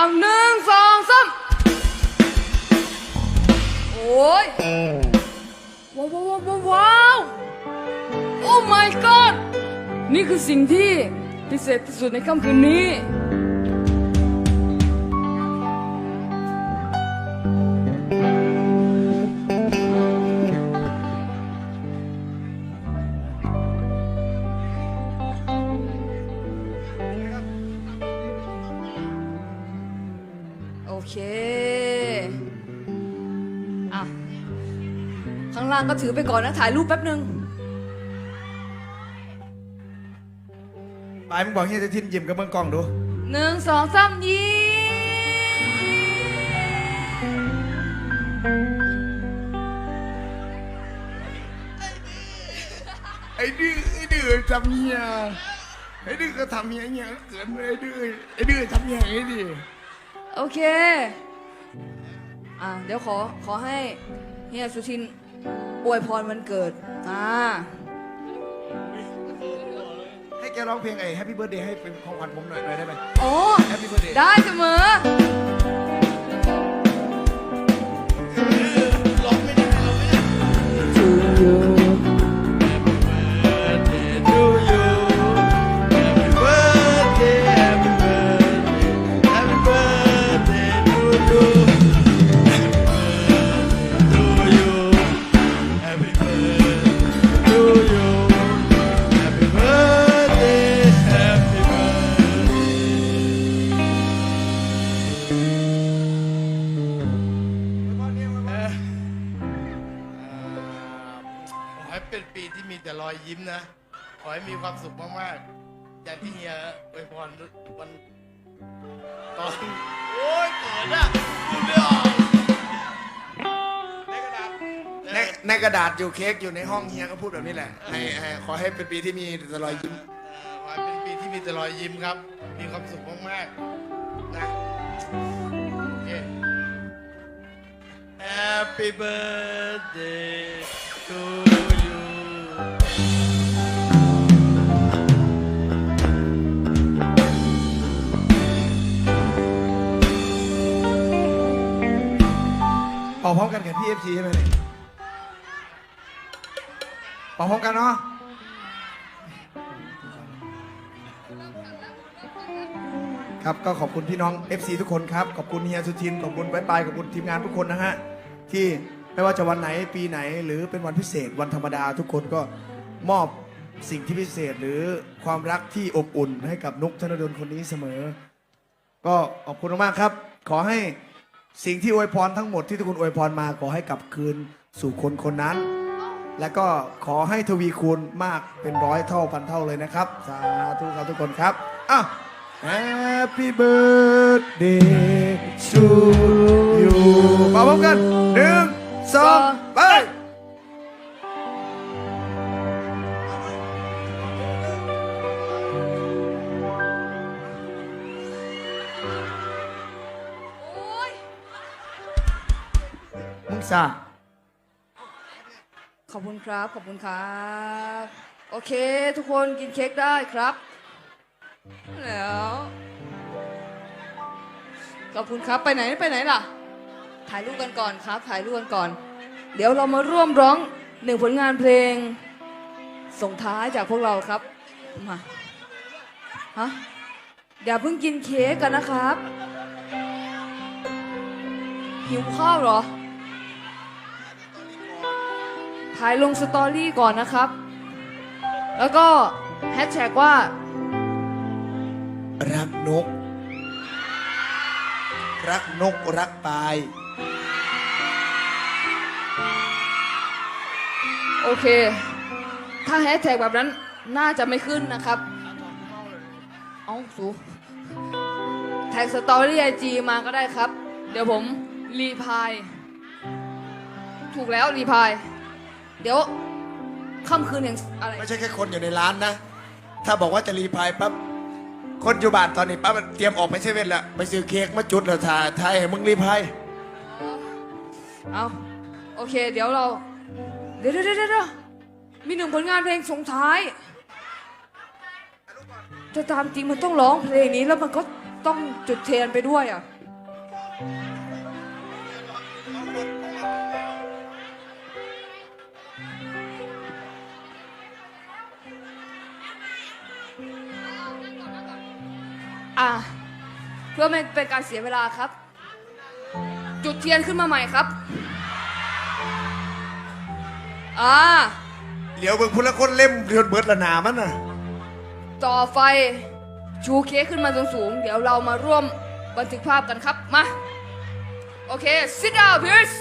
เอาหนึ่งสองสามโอ้ยว้าวว้าวว้าวว้าวโอ้ my god นี่คือสิ่งที่พิเศษที่สุดในค่ำคืนนี้างล่างก็ถือไปก่อนนะถ่ายรูปแป๊บหนึ่งไปมึงบอกเฮียจะทินยิ้มกับเมืองกล้องดูหนึ่งสองสามยิ้มไอ้ดื้อไอ้ดื้อทำเฮียไอ้ดื้อก็ทำเฮียเฮียก็เกินไอ้ดื้อไอ้ดื้อทำเฮียไอ้ดิโอเค อะเดี๋ยวขอขอให้เฮียสุชิน อวยพรวันเกิด อ่า ให้แกร้องเพลงไอ้ Happy Birthday ให้เป็นของขวัญผมหน่อยหน่อยได้ไหม โอ้ Happy Birthday ได้เสมอ ขอให้เป็นปีที่มีแต่รอยยิ้มนะ ขอให้มีความสุขมากๆ อย่างที่เฮียอวยพรวันตอน โอ้ยเกิดอะพูดไม่ออกในกระดาษในในกระดาษอยู่เค้กอยู่ในห้องเฮียก็พูดแบบนี้แหละให้ให้ขอให้เป็นปีที่มีแต่รอยยิ้ม เอ่อขอให้เป็นปีที่มีแต่รอยยิ้มครับ มีความสุขมากๆนะ โอเค Happy birthday to you เป่าพร้อมกันกับพี่เอฟซีใช่ไหมเนี่ยเป่าพร้อมกันเนาะ ครับก็ขอบคุณพี่น้อง FC ทุกคนครับ ขอบคุณเฮียสุทิน ขอบคุณไปไปขอบคุณทีมงานทุกคนนะฮะ ที่ไม่ว่าจะวันไหนปีไหน หรือเป็นวันพิเศษวันธรรมดาทุกคนก็มอบสิ่งที่พิเศษหรือความรักที่อบอุ่นให้กับนุกธนดลคนนี้เสมอ ก็ขอบคุณมากๆครับ ขอให้สิ่งที่อวยพรทั้งหมดที่ทุกคนอวยพรมาขอให้กลับคืนสู่คนคนนั้น และก็ขอให้ทวีคูณมากเป็นร้อยเท่าพันเท่าเลยนะครับ สาธุครับทุกคนครับอะ Happy birthday to you มาพร้อมกันหนึ่งสองไปโอ้ยมึงซาขอบคุณครับ ขอบคุณครับ โอเค ทุกคนกินเค้กได้ครับ แล้ว ขอบคุณครับไปไหนไปไหนล่ะ ถ่ายรูปกันก่อนครับ ถ่ายรูปกันก่อน เดี๋ยวเรามาร่วมร้องหนึ่งผลงานเพลง ส่งท้ายจากพวกเราครับมาฮะอย่าเพิ่งกินเค้กกันนะครับหิวข้าวเหรอ ถ่ายลงสตอรี่ก่อนนะครับ แล้วก็แฮชแท็กว่า รักนก รักนกรักปลาย โอเค ถ้าแฮชแท็กแบบนั้นน่าจะไม่ขึ้นนะครับ เอาสูแท็กสตอรี่ไอจีมาก็ได้ครับ เดี๋ยวผมรีพายถูกแล้วรีพาย เดี๋ยวค่ำคืนแห่งอะไร ไม่ใช่แค่คนอยู่ในร้านนะ ถ้าบอกว่าจะรีพายปั๊บ คนอยู่บ้านตอนนี้ปั๊บเตรียมออกไปเซเว่นแล้วไปซื้อเค้กมาจุดแล้วถ่ายถ่ายให้มึงรีพายเอาโอเค เดี๋ยวเราเดี๋ยวเดี๋ยวเดี๋ยวเดี๋ยวมีหนึ่งผลงานเพลงส่งท้ายแต่ตามจริงมันต้องร้องเพลงนี้แล้วมันก็ต้องจุดเทียนไปด้วยอะ อะเพื่อไม่เป็นการเสียเวลาครับ จุดเทียนขึ้นมาใหม่ครับอ่าเหลียวเบิ่งพุละคนเล่มเรือนเบิดละหนามันน่ะ ต่อไฟชูเค้กขึ้นมาสูงๆเดี๋ยวเรามาร่วมบันทึกภาพกันครับ มา โอเค sit down Pierce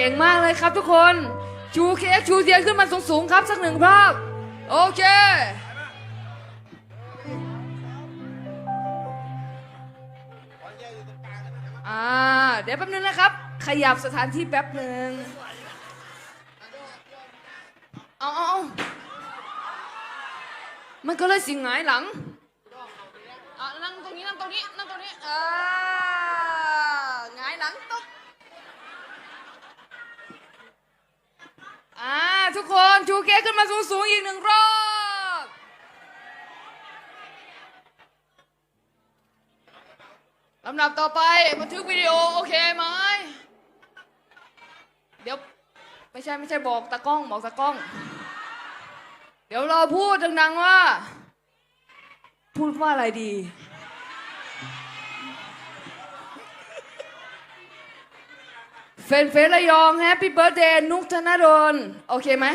ก่งมากเลยครับทุกคน ชูเค้กชูเทียนขึ้นมาสูงๆครับสักหนึ่งภาพ โอเคอ่าเดี๋ยวแป๊บนึงนะครับ ขยับสถานที่แป๊บหนึ่งเอาเอาเอามันก็เลยสิงหงายหลังอะนั่งตรงนี้นั่งตรงนี้นั่งตรงนี้อ่าหงายหลังตก อ่าทุกคนชูเค้กขึ้นมาสูงๆอีกหนึ่งรอบ ลำดับต่อไปบันทึกวิดีโอโอเคไหม เดี๋ยว ไม่ใช่ไม่ใช่บอกตากล้องบอกตากล้อง เดี๋ยวเราพูดดังๆว่า พูดว่าอะไรดี เฟนเฟนระยองแฮปปี้เบิร์ดเดย์นุกธนดลโอเคไหม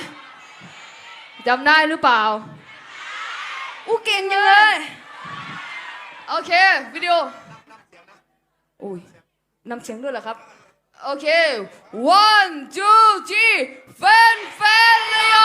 จำได้หรือเปล่าอู้เก่งจังเลยโอเค วิดีโออุ้ยนำเสียงด้วยเหรอครับ โอเค one two three เฟนเฟนระยอง